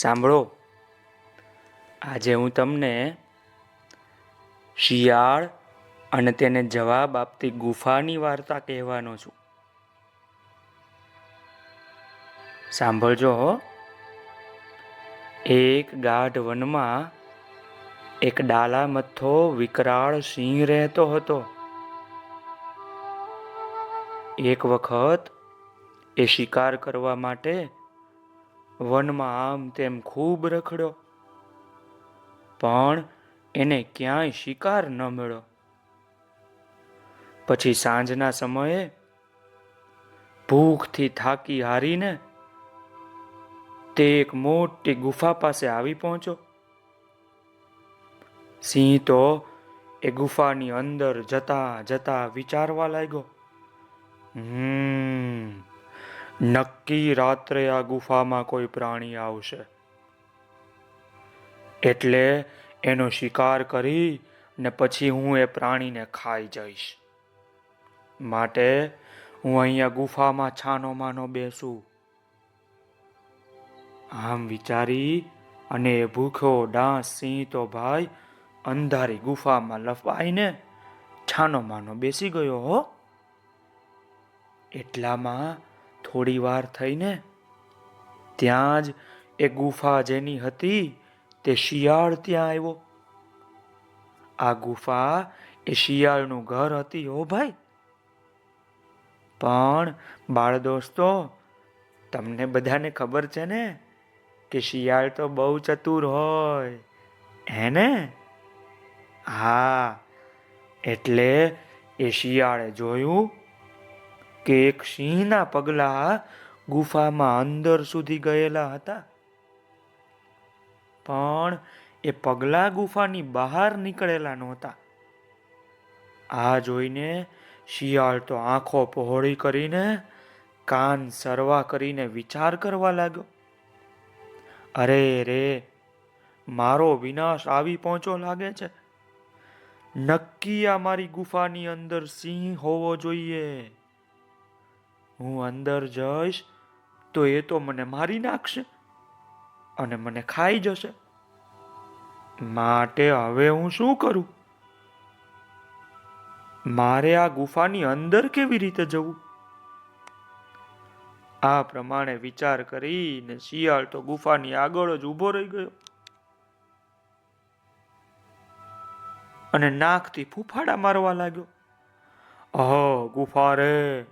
સાંભળો. આજે હું તમને શિયાળ અને તેને જવાબ આપતી ગુફાની વાર્તા કહેવાનો છું. સાંભળજો હો. એક ગાઢ વનમાં એક ડાલા મથ્થો વિકરાળ સિંહ રહેતો હતો. એક વખત એ શિકાર કરવા માટે વનમાં આમ તેમ ખૂબ રખડ્યો. પણ એને ક્યાંય શિકાર ન મળ્યો. પછી સાંજના સમયે ભૂખથી થાકી હારીને તે એક મોટી ગુફા પાસે આવી પહોંચ્યો. સિંહ તો એ ગુફાની અંદર જતા જતા વિચારવા લાગ્યો, હમ નક્કી રાત્રે આ ગુફામાં કોઈ પ્રાણી આવશે. એટલે એનો શિકાર કરી ને પછી હું એ પ્રાણીને ખાઈ જઈશ. માટે હું અહીંયા ગુફામાં છાનો માનો બેસું. આમ વિચારી અને એ ભૂખ્યો ડાંસ સિંહ તો ભાઈ અંધારી ગુફામાં લફાઈને છાનો માનો બેસી ગયો હો. એટલામાં થોડી વાર થઈને ત્યાં જ એ ગુફા જેની હતી તે શિયાળ ત્યાં આવ્યો. આ ગુફા એ શિયાળનું ઘર હતી હો ભાઈ. પણ બાળ દોસ્તો તમને બધાને ખબર છે ને કે શિયાળ તો બહુ ચતુર હોય. હે ને? હા, એટલે એ શિયાળે જોયું કે એક સિંહના પગલા ગુફામાં અંદર સુધી ગયેલા હતા. પણ એ પગલા ગુફાની બહાર નીકળેલા નહોતા. આ જોઈને શિયાળ તો આંખો પહોળી કરીને કાન સરવા કરીને વિચાર કરવા લાગ્યો. અરે રે, મારો વિનાશ આવી પહોંચો લાગે છે. નક્કી આ મારી ગુફાની અંદર સિંહ હોવો જોઈએ. હું અંદર જઈશ, તો એ તો મને મારી નાખશે અને મને ખાઈ જશે. માટે હવે હું શું કરું? મારે આ ગુફાની અંદર કેવી રીતે જવું? આ પ્રમાણે વિચાર કરીને શિયાળ તો ગુફાની આગળ જ ઊભો રહી ગયો. અને નાકથી ફૂફાડા મારવા લાગ્યો. અહો, ગુફા રે.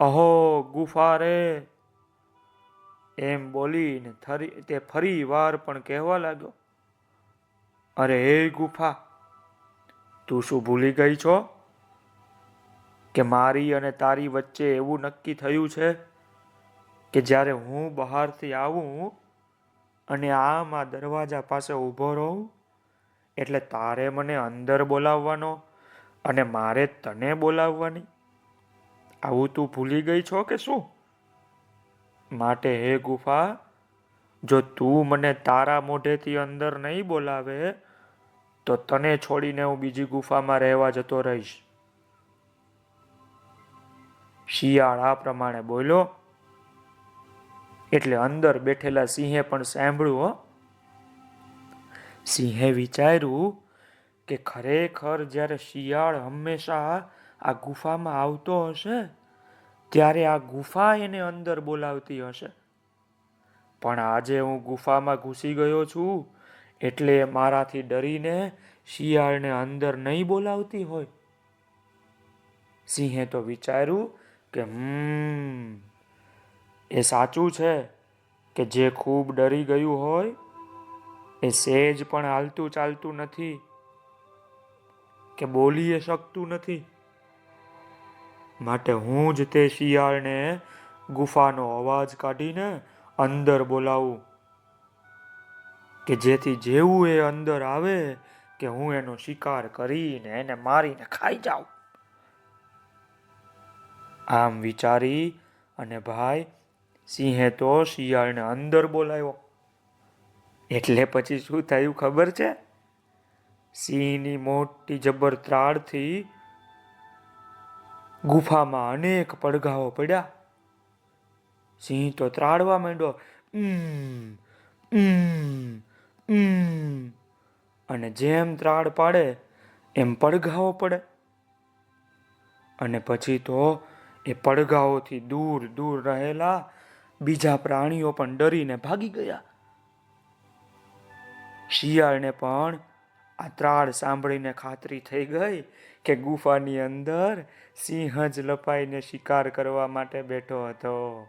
અહો, ગુફા રે. એમ બોલીને થરી, તે ફરી વાર પણ કહેવા લાગ્યો, અરે, હે ગુફા, તું શું ભૂલી ગઈ છો? કે મારી અને તારી વચ્ચે એવું નક્કી થયું છે કે જ્યારે હું બહારથી આવું અને આમ દરવાજા પાસે ઊભો રહું, એટલે તારે મને અંદર બોલાવવાનો અને મારે તને બોલાવવાની? આવું તું ભૂલી ગઈ છો કે શું? માટે હે ગુફા, જો તું મને તારા મોઢેથી અંદર નહીં બોલાવે, તો તને છોડીને હું બીજી ગુફામાં રહેવા જતો રહીશ. શિયાળ આ પ્રમાણે બોલ્યો. એટલે અંદર બેઠેલા સિંહે પણ સાંભળ્યું સિંહે વિચાર્યું કે ખરેખર જ્યારે શિયાળ હંમેશા આ ગુફામાં આવતો હશે, ત્યારે આ ગુફા એને અંદર બોલાવતી હશે. પણ આજે હું ગુફામાં ઘૂસી ગયો છું, એટલે મારાથી ડરીને શિયાળને અંદર નહીં બોલાવતી હોય. સિંહે તો વિચાર્યું કે, હમ, એ સાચું છે કે જે ખૂબ ડરી ગયું હોય, એ સેજ પણ હાલતું ચાલતું નથી, કે બોલી શકતું નથી. માટે હું જ તે શિયાળને ગુફાનો અવાજ કાઢીને અંદર બોલાવું કે જેથી જેવું એ અંદર આવે કે હું એનો શિકાર કરીને એને મારીને ખાઈ જાઉં. આમ વિચારી અને ભાઈ, સિંહે તો શિયાળને અંદર બોલાવ્યો. એટલે પછી શું થયું ખબર છે? સિંહની મોટી જબર ત્રાડથી ગુફામાં અનેક પડઘાઓ પડ્યા. સિંહ તો ત્રાડવા માંડ્યો. "ઉમ, ઉમ, ઉમ. અને જેમ ત્રાડ પાડે એમ પડઘાઓ પડે. અને પછી તો એ પડઘાઓથી દૂર દૂર રહેલા બીજા પ્રાણીઓ પણ ડરીને ભાગી ગયા. શિયાળને પણ આ ત્રાળ સાંભળીને ખાતરી થઈ ગઈ કે ગુફાની અંદર સિંહ જ લપાઈને શિકાર કરવા માટે બેઠો હતો.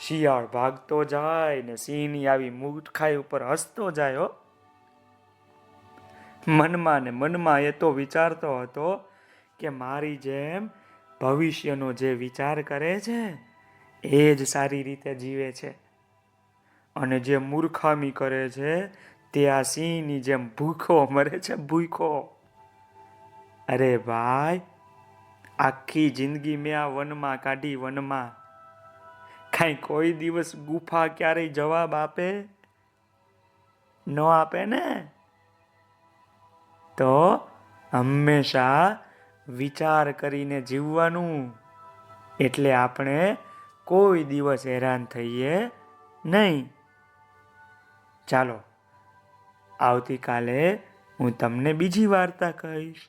શિયાળ ભાગતો જાય ને સિંહની આવી મૂર્ખાઈ ઉપર હસતો જાય હો. મનમાં ને મનમાં એ તો વિચારતો હતો કે મારી જેમ ભવિષ્યનો જે વિચાર કરે છે, એ જ સારી રીતે જીવે છે. અને જે મૂર્ખામી કરે છે, તે આ સિંહની જેમ ભૂખો મરે છે, ભૂખો. અરે ભાઈ, આખી જિંદગી મેં આ વનમાં કાઢી, વનમાં. કાંઈ કોઈ દિવસ ગુફા ક્યારેય જવાબ આપે? ન આપે ને? તો હંમેશા વિચાર કરીને જીવવાનું. એટલે આપણે કોઈ દિવસ હેરાન થઈએ નહીં. ચાલો, આવતીકાલે હું તમને બીજી વાર્તા કહીશ.